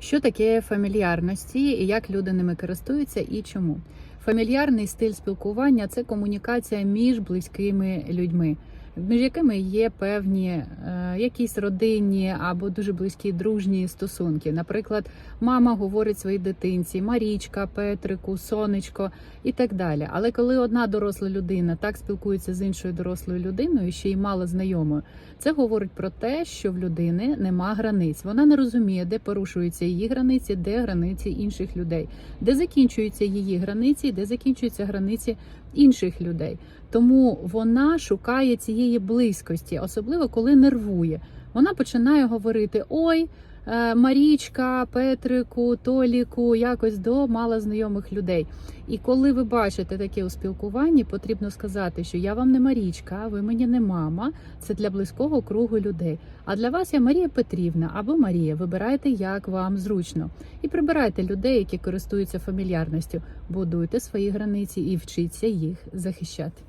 Що таке фамільярності і як люди ними користуються і чому? Фамільярний стиль спілкування це комунікація між близькими людьми, між якими є певні е, якісь родинні або дуже близькі дружні стосунки. Наприклад, мама говорить своїй дитинці, Марічка, Петрику, Сонечко і так далі. Але коли одна доросла людина так спілкується з іншою дорослою людиною, ще й мало знайомою, це говорить про те, що в людини нема границь. Вона не розуміє, де порушуються її границі, де границі інших людей, де закінчуються її границі, де закінчуються границі інших людей. Тому вона шукає цієї близькості, особливо коли нервує. Вона починає говорити: Ой, е, Марічка, Петрику, Толіку, якось до малознайомих людей. І коли ви бачите таке у спілкуванні, потрібно сказати, що я вам не Марічка, ви мені не мама. Це для близького кругу людей. А для вас я Марія Петрівна або Марія. Вибирайте, як вам зручно, і прибирайте людей, які користуються фамільярністю. Будуйте свої границі і вчіться їх захищати.